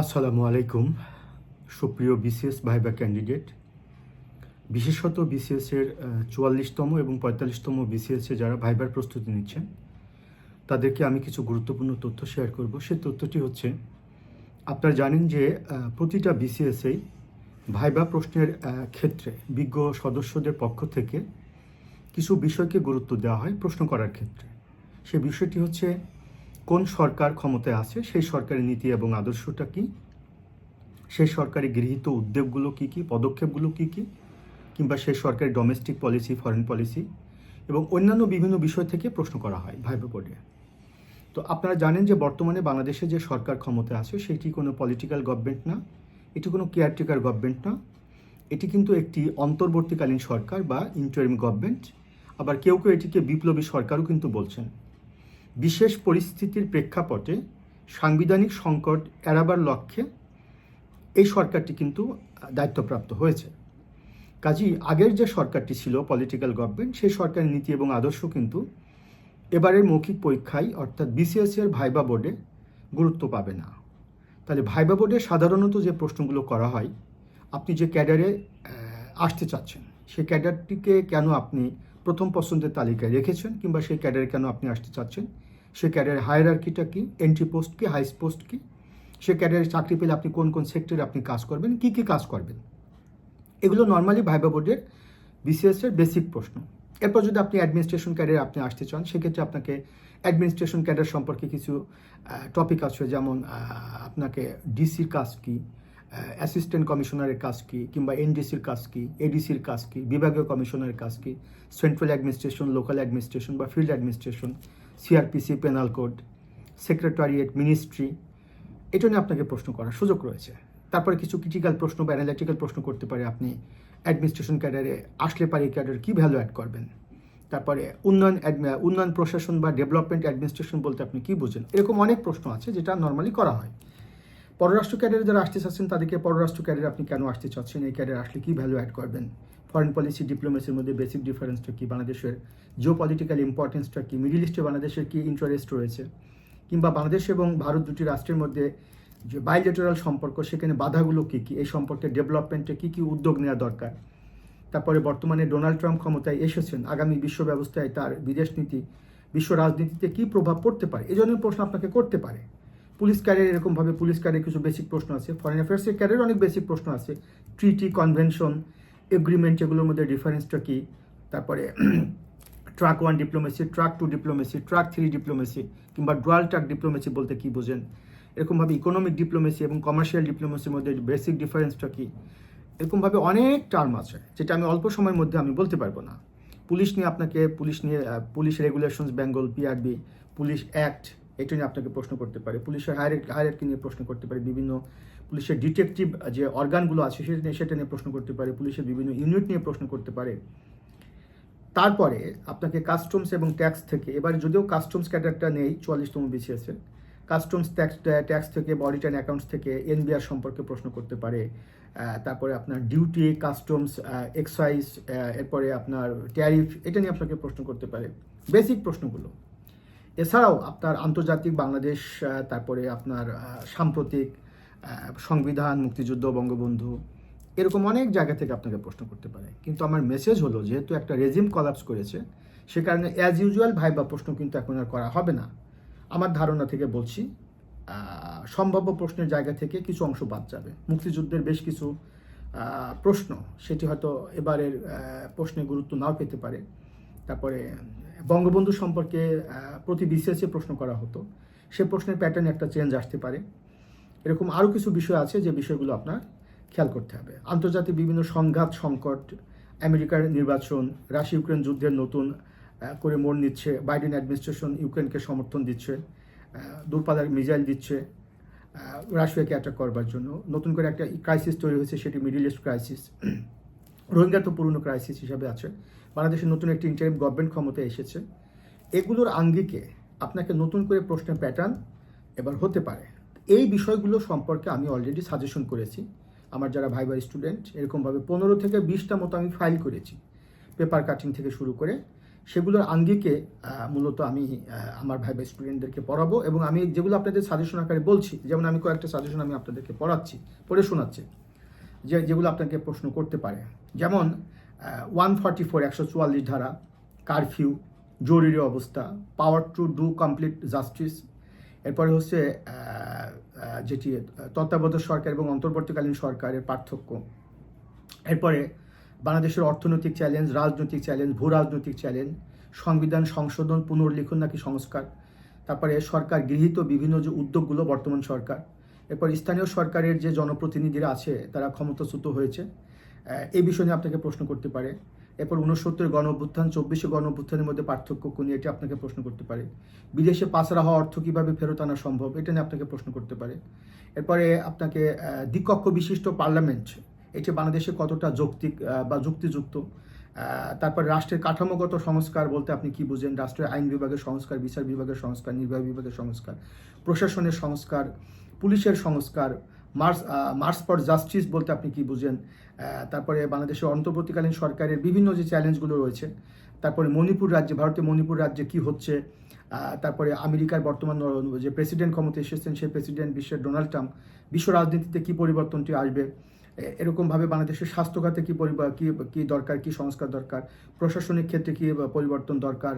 আসসালামু আলাইকুম। সুপ্রিয় বিসিএস ভাইবা ক্যান্ডিডেট, বিশেষত বিসিএসের চুয়াল্লিশতম এবং পঁয়তাল্লিশতম বিসিএসে যারা ভাইবার প্রস্তুতি নিচ্ছেন, তাদেরকে আমি কিছু গুরুত্বপূর্ণ তথ্য শেয়ার করব। সেই তথ্যটি হচ্ছে, আপনারা জানেন যে প্রতিটা বিসিএসেই ভাইবা প্রশ্নের ক্ষেত্রে বিজ্ঞ সদস্যদের পক্ষ থেকে কিছু বিষয়কে গুরুত্ব দেওয়া হয় প্রশ্ন করার ক্ষেত্রে। সে বিষয়টি হচ্ছে কোন সরকার ক্ষমতায় আছে, সেই সরকারের নীতি এবং আদর্শটা কি? সেই সরকারি গৃহীত উদ্যোগগুলো কি কি, পদক্ষেপগুলো কি কি, কিংবা সেই সরকারের ডোমেস্টিক পলিসি ফরেন পলিসি এবং অন্যান্য বিভিন্ন বিষয় থেকে প্রশ্ন করা হয় ভাইবা বোর্ডে তো আপনারা জানেন যে বর্তমানে বাংলাদেশে যে সরকার ক্ষমতায় আছে, সেটি কোনো পলিটিক্যাল গভর্নমেন্ট না, এটি কোনো কেয়ারটেকার গভর্নমেন্ট না, এটি কিন্তু একটি অন্তর্বর্তীকালীন সরকার বা ইন্টারিম গভর্নমেন্ট আবার কেউ কেউ এটিকে বিপ্লবী সরকারও কিন্তু বলছেন। বিশেষ পরিস্থিতির প্রেক্ষাপটে সাংবিধানিক সংকট এড়াবার লক্ষ্যে এই সরকারটি কিন্তু দায়িত্বপ্রাপ্ত হয়েছে। কাজেই আগের যে সরকারটি ছিল পলিটিক্যাল গভর্নমেন্ট সেই সরকারের নীতি এবং আদর্শ কিন্তু এবারের মৌখিক পরীক্ষায়, অর্থাৎ বিসিএস এর ভাইবা বোর্ডে গুরুত্ব পাবে না। তাহলে ভাইবা বোর্ডে সাধারণত যে প্রশ্নগুলো করা হয়, আপনি যে ক্যাডারে আসতে চাচ্ছেন, সেই ক্যাডারটিকে কেন আপনি প্রথম পছন্দের তালিকায় রেখেছেন কিংবা সেই ক্যাডারে কেন আপনি আসতে চাচ্ছেন সেই ক্যাডারের হায়ারার্কিটা কি? এন্ট্রি পোস্ট কি? হাইস পোস্ট কি? সে ক্যাডারে চাকরি পেলে আপনি কোন কোন সেক্টরে আপনি কাজ করবেন? কি কি কাজ করবেন? এগুলো নর্মালি ভাইবা বোর্ডের বিসিএস এর বেসিক প্রশ্ন। এরপর যদি আপনি অ্যাডমিনিস্ট্রেশন ক্যাডারে আপনি আসতে চান, সেক্ষেত্রে আপনাকে অ্যাডমিনিস্ট্রেশন ক্যাডার সম্পর্কে কিছু টপিক আছে, যেমন আপনাকে ডিসির কাজ কী? অ্যাসিস্ট্যান্ট কমিশনারের কাজ কি? কিংবা এনডিসির কাজ কি? এডিসির কাজ কি? বিভাগীয় কমিশনারের কাজ কি? সেন্ট্রাল অ্যাডমিনিস্ট্রেশন লোকাল অ্যাডমিনিস্ট্রেশন বা field administration CrPC penal code, secretariat ministry, এটা নিয়ে আপনাকে প্রশ্ন করার সুযোগ রয়েছে। তারপরে কিছু ক্রিটিক্যাল প্রশ্ন বা অ্যানালিটিক্যাল প্রশ্ন করতে পারে আপনি। অ্যাডমিনিস্ট্রেশন ক্যাডারে আসলে পারে ক্যাডার কী ভ্যালু অ্যাড করবেন। তারপরে উন্নয়ন উন্নয়ন প্রশাসন বা ডেভেলপমেন্ট অ্যাডমিনিস্ট্রেশন বলতে আপনি কী বুঝেন? এরকম অনেক প্রশ্ন আছে যেটা নর্মালি করা হয়। পররাষ্ট্র ক্যাডারে যারা আসতে চাচ্ছেন, তাদেরকে পররাষ্ট্র ক্যাডারে আপনি কেন আসতে চাচ্ছেন? এই ক্যাডারে আসলে কী ভ্যালু অ্যাড করবেন? ফরেন পলিসি ডিপ্লোমেসির মধ্যে বেসিক ডিফারেন্সটা কী? বাংলাদেশের জিও পলিটিক্যাল ইম্পর্টেন্সটা কী? মিডিল ইস্টে বাংলাদেশের কী ইন্টারেস্ট রয়েছে? কিংবা বাংলাদেশ এবং ভারত দুটি রাষ্ট্রের মধ্যে যে বাইলেটারাল সম্পর্ক, সেখানে বাধাগুলো কী কী? এই সম্পর্কে ডেভেলপমেন্টে কী কী উদ্যোগ নেওয়া দরকার? তারপরে বর্তমানে ডোনাল্ড ট্রাম্প ক্ষমতায় এসেছেন। আগামী বিশ্ব ব্যবস্থায় তার বিদেশ নীতি, বিশ্ব রাজনীতিতে কী প্রভাব পড়তে পারে? এই জন্য প্রশ্ন আপনাকে করতে পারে। পুলিশ ক্যারিয়ার এরকমভাবে, পুলিশ ক্যারিয়ার কিছু বেসিক প্রশ্ন আছে। ফরেন অ্যাফেয়ার্সের ক্যারিয়ার অনেক বেসিক প্রশ্ন আছে। ট্রিটি কনভেনশন এগ্রিমেন্ট এগুলোর মধ্যে ডিফারেন্সটা কী? তারপরে track one diplomacy track two diplomacy track three diplomacy কিংবা ডুয়াল ট্রাক ডিপ্লোমেসি বলতে কী বোঝেন? এরকমভাবে ইকোনমিক ডিপ্লোমেসি এবং কমার্শিয়াল ডিপ্লোমেসির মধ্যে বেসিক ডিফারেন্সটা কী? এরকমভাবে অনেক টার্ম আছে, যেটা আমি অল্প সময়ের মধ্যে আমি বলতে পারব না। পুলিশ নিয়ে আপনাকে, পুলিশ নিয়ে police regulations Bengal PRB police act এটা নিয়ে আপনাকে প্রশ্ন করতে পারে। পুলিশের হায়ার হায়ারকি নিয়ে প্রশ্ন করতে পারে বিভিন্ন পুলিশের ডিটেকটিভ যে অর্গানগুলো আছে সেটা নিয়ে সেটা নিয়ে প্রশ্ন করতে পারে, পুলিশের বিভিন্ন ইউনিট নিয়ে প্রশ্ন করতে পারে। তারপরে আপনাকে কাস্টমস এবং ট্যাক্স থেকে, এবার যদিও কাস্টমস ক্যাডারটা নেই, চুয়াল্লিশতম বিসিএসে কাস্টমস ট্যাক্স ট্যাক্স থেকে অডিট অ্যান্ড অ্যাকাউন্টস থেকে এনবিআর সম্পর্কে প্রশ্ন করতে পারে। তারপরে আপনার ডিউটি কাস্টমস এক্সাইজ এরপরে আপনার ট্যারিফ এটা নিয়ে আপনাকে প্রশ্ন করতে পারে। বেসিক প্রশ্নগুলো। এছাড়াও আপনার আন্তর্জাতিক বাংলাদেশ তারপরে আপনার সাম্প্রতিক সংবিধান, মুক্তিযুদ্ধ, বঙ্গবন্ধু, এরকম অনেক জায়গা থেকে আপনাকে প্রশ্ন করতে পারে। কিন্তু আমার মেসেজ হলো, যেহেতু একটা রেজিম কলাপস করেছে, সে কারণে অ্যাজ ইউজুয়াল ভাই বা প্রশ্ন কিন্তু এখন আর করা হবে না। আমার ধারণা থেকে বলছি সম্ভাব্য প্রশ্নের জায়গা থেকে কিছু অংশ বাদ যাবে। মুক্তিযুদ্ধের বেশ কিছু প্রশ্ন, সেটি হয়তো এবারের প্রশ্নে গুরুত্ব নাও পেতে পারে। তারপরে, বঙ্গবন্ধু সম্পর্কে প্রতি বিসিএসে প্রশ্ন করা হতো। সে প্রশ্নের প্যাটার্নে একটা চেঞ্জ আসতে পারে। এরকম আরও কিছু বিষয় আছে যে বিষয়গুলো আপনার খেয়াল করতে হবে। আন্তর্জাতিক বিভিন্ন সংঘাত সংকট আমেরিকার নির্বাচন রাশিয়া ইউক্রেন যুদ্ধের নতুন করে মোড় নিচ্ছে বাইডেন অ্যাডমিনিস্ট্রেশন ইউক্রেনকে সমর্থন দিচ্ছে আহ, দূরপাল্লার মিসাইল দিচ্ছে রাশিয়াকে অ্যাটাক করবার জন্য। নতুন করে একটা ক্রাইসিস তৈরি হয়েছে সেটি মিডিল ইস্ট ক্রাইসিস রোহিঙ্গা তো পুরনো ক্রাইসিস হিসাবে আছে। বাংলাদেশের নতুন একটি ইন্টারিম গভর্নমেন্ট ক্ষমতায় এসেছে। এগুলোর আঙ্গিকে আপনাকে নতুন করে প্রশ্নের প্যাটার্ন এবার হতে পারে। এই বিষয়গুলো সম্পর্কে আমি অলরেডি সাজেশন করেছি। আমার যারা ভাই ভাই স্টুডেন্ট এরকমভাবে পনেরো থেকে বিশটা মতো আমি ফাইল করেছি পেপার কাটিং থেকে শুরু করে। সেগুলোর আঙ্গিকে মূলত আমি আমার ভাই ভাই স্টুডেন্টদেরকে পড়াবো এবং আমি যেগুলো আপনাদের সাজেশন আকারে বলছি, যেমন আমি কয়েকটা সাজেশন আমি আপনাদেরকে পড়াচ্ছি, পড়ে শোনাচ্ছি, যে, যেগুলো আপনাকে প্রশ্ন করতে পারে। যেমন ওয়ান ফর্টি ফোর একশো চুয়াল্লিশ ধারা কারফিউ জরুরি অবস্থা power to do complete justice এরপরে হচ্ছে যেটি তত্ত্বাবধায়ক সরকার এবং অন্তর্বর্তীকালীন সরকারের পার্থক্য। এরপরে বাংলাদেশের অর্থনৈতিক চ্যালেঞ্জ রাজনৈতিক চ্যালেঞ্জ ভূ রাজনৈতিক চ্যালেঞ্জ সংবিধান সংশোধন, পুনর্লিখন নাকি সংস্কার। তারপরে সরকার গৃহীত বিভিন্ন যে উদ্যোগগুলো, বর্তমান সরকার। এরপর স্থানীয় সরকারের যে জনপ্রতিনিধিরা আছে, তারা ক্ষমতাচ্যুত হয়েছে। এই বিষয় নিয়ে আপনাকে প্রশ্ন করতে পারে। এরপর উনসত্তর গণ অভ্যুত্থান, চব্বিশে গণ অভ্যুত্থানের মধ্যে পার্থক্য কোন এটি আপনাকে প্রশ্ন করতে পারে। বিদেশে পাচারা হওয়া অর্থ কীভাবে ফেরত আনা সম্ভব, এটা নিয়ে আপনাকে প্রশ্ন করতে পারে। এরপরে আপনাকে দ্বিকক্ষ বিশিষ্ট পার্লামেন্ট, এটি বাংলাদেশে কতটা যৌক্তিক বা যুক্তিযুক্ত? তারপর রাষ্ট্রের কাঠামোগত সংস্কার বলতে আপনি কি বুঝেন? রাষ্ট্রের আইন বিভাগের সংস্কার, বিচার বিভাগের সংস্কার, নির্বাহী বিভাগের সংস্কার, প্রশাসনের সংস্কার, পুলিশের সংস্কার মার্স মার্স ফর জাস্টিস বলতে আপনি কি বুঝেন? তারপরে বাংলাদেশের অন্তর্বর্তীকালীন সরকারের বিভিন্ন যে চ্যালেঞ্জগুলো রয়েছে, তারপরে মণিপুর রাজ্যে, ভারতের মণিপুর রাজ্যে কি হচ্ছে তারপরে আমেরিকার বর্তমান, যে প্রেসিডেন্ট ক্ষমতা এসেছেন সেই প্রেসিডেন্ট বিশ্বের ডোনাল্ড ট্রাম্প বিশ্ব রাজনীতিতে কী পরিবর্তনটি আসবে এরকমভাবে বাংলাদেশের স্বাস্থ্য খাতে কী পরিবার, কী কী দরকার, কী সংস্কার দরকার, প্রশাসনিক ক্ষেত্রে কী পরিবর্তন দরকার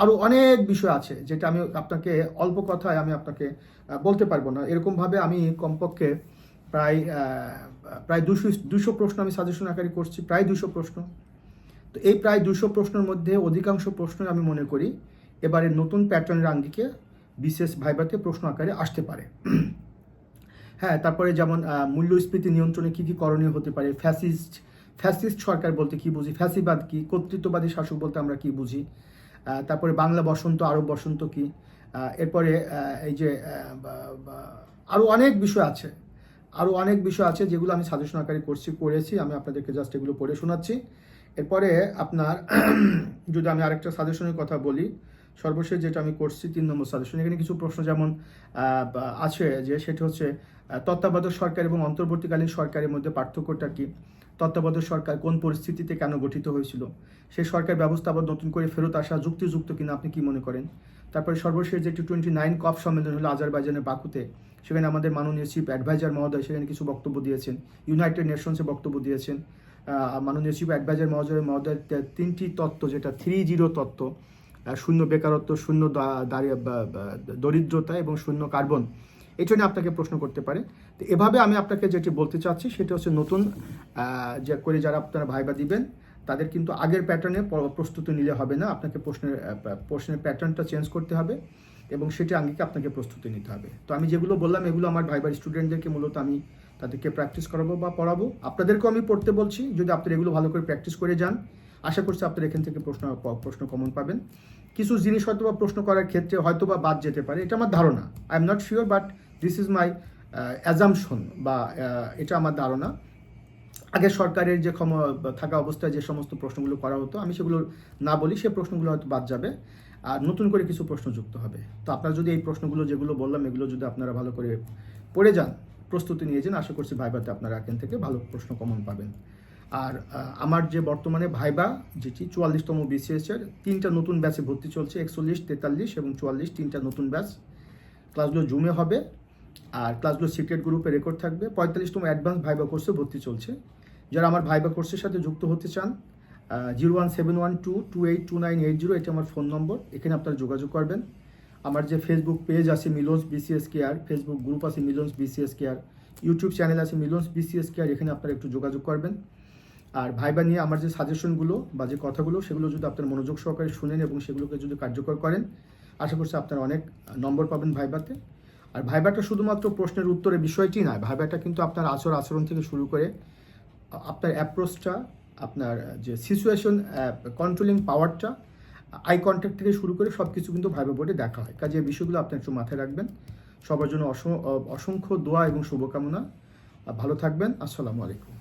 আরও অনেক বিষয় আছে যেটা আমি আপনাকে অল্প কথায় আমি আপনাকে বলতে পারব না। এরকমভাবে আমি কমপক্ষে প্রায় প্রায় দুশো দুশো প্রশ্ন আমি সাজেশন আকারে করছি, প্রায় দুশো প্রশ্ন। তো এই প্রায় দুশো প্রশ্নের মধ্যে অধিকাংশ প্রশ্ন আমি মনে করি এবারে নতুন প্যাটার্নের আঙ্গিকে বিশেষ ভাইবাতে প্রশ্ন আকারে আসতে পারে। হ্যাঁ তারপরে যেমন মূল্যস্ফীতি নিয়ন্ত্রণে কী কী করণীয় হতে পারে? ফ্যাসিস্ট ফ্যাসিস্ট সরকার বলতে কি বুঝি? ফ্যাসিবাদ কি? কর্তৃত্ববাদী শাসক বলতে আমরা কি বুঝি? তারপরে বাংলা বসন্ত আরব বসন্ত কি? এরপরে এই যে আরও অনেক বিষয় আছে। আরও অনেক বিষয় আছে যেগুলো আমি সাজেশন আকারে করছি, করেছি। আমি আপনাদেরকে জাস্ট এগুলো পড়ে শোনাচ্ছি। এরপরে আপনার, যদি আমি আরেকটা সাজেশনের কথা বলি সর্বশেষ যেটা আমি করছি তিন নম্বর সাজেশন এখানে কিছু প্রশ্ন যেমন আছে যে সেটা হচ্ছে তত্ত্বাবধায়ক সরকার এবং অন্তর্বর্তীকালীন সরকারের মধ্যে পার্থক্যটা কি? তত্ত্বাবধায়ক সরকার কোন পরিস্থিতিতে কেন গঠিত হয়েছিল? সেই সরকার ব্যবস্থা আবার নতুন করে ফেরত আসা যুক্তিযুক্ত কিনা আপনি কি মনে করেন? তারপরে সর্বশেষ যে টি টোয়েন্টি নাইন কপ সম্মেলন হলো আজারবাইজানের বাকুতে। সেখানে আমাদের মাননীয় চিফ অ্যাডভাইজার মহোদয় সেখানে কিছু বক্তব্য দিয়েছেন। ইউনাইটেড নেশনসে বক্তব্য দিয়েছেন। মাননীয় চিফ অ্যাডভাইজার মহোদয় মহোদয়ের তে- তিনটি তত্ত্ব যেটা থ্রি জিরো তত্ত্ব। শূন্য বেকারত্ব, শূন্য দরিদ্রতা এবং শূন্য কার্বন। এই নিয়ে আপনাকে প্রশ্ন করতে পারে। তো এভাবে আমি আপনাকে যেটি বলতে চাচ্ছি, সেটা হচ্ছে নতুন যে করে যারা আপনারা ভাইবা দিবেন, তাদের কিন্তু আগের প্যাটার্নে প্রস্তুতি নিলে হবে না। আপনাকে প্রশ্নের প্রশ্নের প্যাটার্নটা চেঞ্জ করতে হবে এবং সেটি আঙ্গিকে আপনাকে প্রস্তুতি নিতে হবে। তো আমি যেগুলো বললাম, এগুলো আমার ভাইবার স্টুডেন্টদেরকে মূলত আমি তাদেরকে প্র্যাকটিস করাবো বা পড়াবো। আপনাদেরকেও আমি পড়তে বলছি, যদি আপনারা এগুলো ভালো করে প্র্যাকটিস করে যান, আশা করছি আপনারা এখান থেকে প্রশ্ন প্রশ্ন কমন পাবেন। কিছু জিনিস হয়তো বা প্রশ্ন করার ক্ষেত্রে হয়তো বা বাদ যেতে পারে, এটা আমার ধারণা। I am not sure but this is my assumption বা এটা আমার ধারণা। আগে সরকারের যে ক্ষম, থাকা অবস্থায় যে সমস্ত প্রশ্নগুলো করা হতো, আমি সেগুলো না বলি, সে প্রশ্নগুলো হয়তো বাদ যাবে। আর নতুন করে কিছু প্রশ্ন যুক্ত হবে। তো আপনারা যদি এই প্রশ্নগুলো যেগুলো বললাম, এগুলো যদি আপনারা ভালো করে পড়ে যান প্রস্তুতি নিয়েছেন। আশা করছি ভাইবাতে আপনারা এখান থেকে ভালো প্রশ্ন কমন পাবেন। আর আমার যে বর্তমানে ভাইবা, যেটি চুয়াল্লিশতম বিসিএস এর, তিনটা নতুন ব্যাচে ভর্তি চলছে, একচল্লিশ, তেতাল্লিশ এবং চুয়াল্লিশ, তিনটা নতুন ব্যাচ ক্লাসগুলো জুমে হবে। আর ক্লাসগুলো সিক্রেট গ্রুপে রেকর্ড থাকবে। পঁয়তাল্লিশতম অ্যাডভান্স ভাইবা কোর্সে ভর্তি চলছে। যারা আমার ভাইবা কোর্সের সাথে যুক্ত হতে চান zero one seven one two two eight two nine eight zero এটা আমার ফোন নম্বর এখানে আপনারা যোগাযোগ করবেন। আমার যে ফেসবুক পেজ আছে Milon's BCS care Facebook group আছে Milon's BCS care YouTube channel আছে মিলন্স বিসিএস কেয়ার এখানে আপনারা একটু যোগাযোগ করবেন। আর ভাইবা নিয়ে আমার যে সাজেশনগুলো বা যে কথাগুলো, সেগুলো যদি আপনার মনোযোগ সহকারে শুনেন এবং সেগুলোকে যদি কার্যকর করেন, আশা করছি আপনারা অনেক নম্বর পাবেন ভাইবাতে। আর ভাইবাটা শুধুমাত্র প্রশ্নের উত্তরের বিষয়টি নয়, ভাইবাটা কিন্তু আপনার আচর আচরণ থেকে শুরু করে, আপনার অ্যাপ্রোচটা আপনার যে সিচুয়েশন কন্ট্রোলিং পাওয়ারটা আই কন্ট্যাক্ট থেকে শুরু করে সব কিছু কিন্তু ভাইবা বোর্ডে দেখা হয়। কাজে এই বিষয়গুলো আপনি একটু মাথায় রাখবেন। সবার জন্য অসংখ্য দোয়া এবং শুভকামনা। ভালো থাকবেন। আসসালামু আলাইকুম।